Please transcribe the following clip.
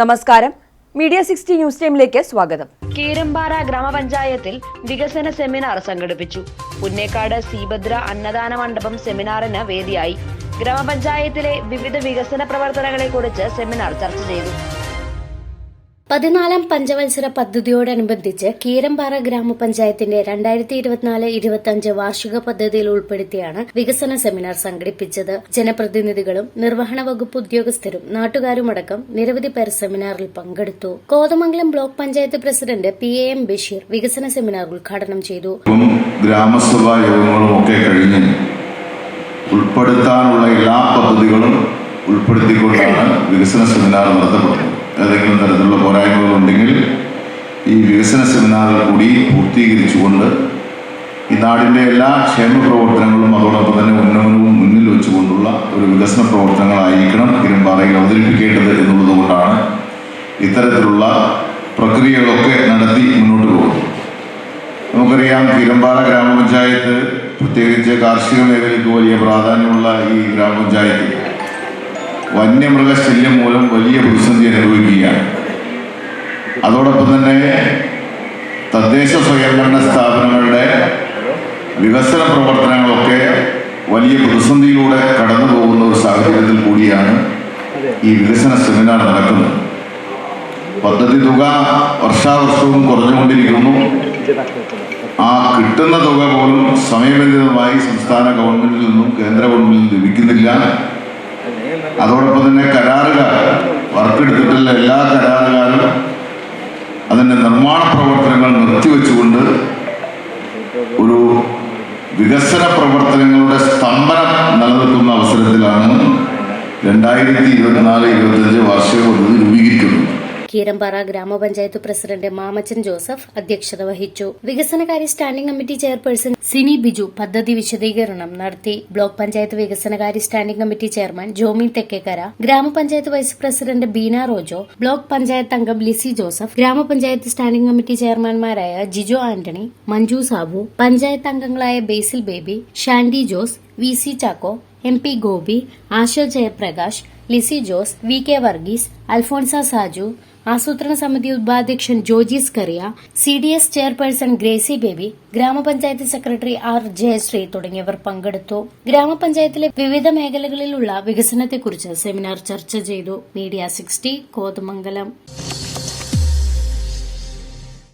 നമസ്കാരം. Media sixty news ടൈമിലേക്ക് സ്വാഗതം. കീരമ്പാറ ഗ്രാമപഞ്ചായത്തിൽ വികസന സെമിനാർ സംഘടിപ്പിച്ചു. പുന്നേക്കാട് സീഭദ്ര അന്നദാന മണ്ഡപം സെമിനാറിന് വേദിയായി. ഗ്രാമപഞ്ചായത്തിലെ വിവിധ വികസന പ്രവർത്തനങ്ങളെ കുറിച്ച് സെമിനാർ ചർച്ച ചെയ്തു. പതിനാലാം പഞ്ചവത്സര പദ്ധതിയോടനുബന്ധിച്ച് കീരമ്പാറ ഗ്രാമപഞ്ചായത്തിന്റെ രണ്ടായിരത്തി ഇരുപത്തിനാല് ഇരുപത്തിയഞ്ച് വാർഷിക പദ്ധതിയിൽ ഉൾപ്പെടുത്തിയാണ് വികസന സെമിനാർ സംഘടിപ്പിച്ചത്. ജനപ്രതിനിധികളും നിർവഹണ വകുപ്പ് ഉദ്യോഗസ്ഥരും നാട്ടുകാരുമടക്കം നിരവധി പേർ സെമിനാറിൽ പങ്കെടുത്തു. Kothamangalam block panchayat president P A M Basheer വികസന സെമിനാർ ഉദ്ഘാടനം ചെയ്തു ഗ്രാമസഭാ യോഗങ്ങളും ഒക്കെ കഴിഞ്ഞ് ഉൾപ്പെടുത്താനുള്ള എല്ലാ പദ്ധതികളും ഉൾപ്പെടുത്തിക്കൊണ്ടാണ് വികസന സെമിനാർ നടത്തപ്പെടുന്നത്. ഏതെങ്കിലും തരത്തിലുള്ള പോരായ്മകളുണ്ടെങ്കിൽ ഈ വികസന സെമിനാറുകൾ കൂടി പൂർത്തീകരിച്ചുകൊണ്ട് ഈ നാടിന്റെ എല്ലാ ക്ഷേമ പ്രവർത്തനങ്ങളും അതോടൊപ്പം തന്നെ ഉന്നമനവും മുന്നിൽ വെച്ചുകൊണ്ടുള്ള ഒരു വികസന പ്രവർത്തനങ്ങളായിരിക്കണം ഇരുമ്പാറയിൽ അവതരിപ്പിക്കേണ്ടത് എന്നുള്ളത് കൊണ്ടാണ് ഇത്തരത്തിലുള്ള പ്രക്രിയകളൊക്കെ നടത്തി മുന്നോട്ട് പോകുന്നത്. നമുക്കറിയാം തിരുമ്പാറ ഗ്രാമപഞ്ചായത്ത് പ്രത്യേകിച്ച് കാർഷിക മേഖലയ്ക്ക് വലിയ പ്രാധാന്യമുള്ള ഈ ഗ്രാമപഞ്ചായത്ത് വന്യമൃഗശല്യം മൂലം അതോടൊപ്പം തന്നെ തദ്ദേശ സ്വയംഭരണ സ്ഥാപനങ്ങളുടെ വികസന പ്രവർത്തനങ്ങളൊക്കെ വലിയ പ്രതിസന്ധിയിലൂടെ കടന്നു പോകുന്ന ഒരു സാഹചര്യത്തിൽ കൂടിയാണ് ഈ വികസന സെമിനാർ നടക്കുന്നത്. പദ്ധതി തുക വർഷാവർഷവും കുറഞ്ഞുകൊണ്ടിരിക്കുന്നു. ആ കിട്ടുന്ന തുക പോലും സമയബന്ധിതമായി സംസ്ഥാന ഗവൺമെന്റിൽ നിന്നും കേന്ദ്ര ഗവൺമെന്റിൽ നിന്നും ലഭിക്കുന്നില്ല. അതോടൊപ്പം തന്നെ കരാറുകാർ വർക്കെടുത്തിട്ടുള്ള എല്ലാ കരാറുകാരും നിർത്തിവെച്ചുകൊണ്ട് ഒരു വികസന പ്രവർത്തനങ്ങളുടെ സ്തംഭനം നിലനിൽക്കുന്ന അവസരത്തിലാണ് രണ്ടായിരത്തി ഇരുപത്തിനാല് ഇരുപത്തഞ്ച് വാർഷിക പദ്ധതി രൂപീകരിക്കുന്നത്. കീരമ്പാറ ഗ്രാമപഞ്ചായത്ത് പ്രസിഡന്റ് മാമച്ചൻ ജോസഫ് അധ്യക്ഷത വഹിച്ചു. വികസനകാര്യ standing committee chairperson Sini Biju പദ്ധതി വിശദീകരണം നടത്തി. ബ്ലോക്ക് പഞ്ചായത്ത് വികസനകാര്യ standing committee chairman Jomy Thekkekara grama panchayat vice president Beena Rojo block panchayat അംഗം Lissy Joseph grama panchayat standing committee ചെയർമാൻമാരായ Jijo Antony Manju Sabu panchayat അംഗങ്ങളായ Basil Baby Shandy Jose V C Chacko M P Gopi Asho Jayaprakash Lissy Jose V K Varghese Alphonsa Saju ആസൂത്രണ സമിതി ഉപാധ്യക്ഷൻ Jojees Kuriya C D S chairperson Gracy Baby ഗ്രാമപഞ്ചായത്ത് secretary R Jayasree തുടങ്ങിയവർ പങ്കെടുത്തു. ഗ്രാമപഞ്ചായത്തിലെ വിവിധ മേഖലകളിലുള്ള വികസനത്തെക്കുറിച്ച് സെമിനാർ ചർച്ച ചെയ്തു. Media sixty Kothamangalam.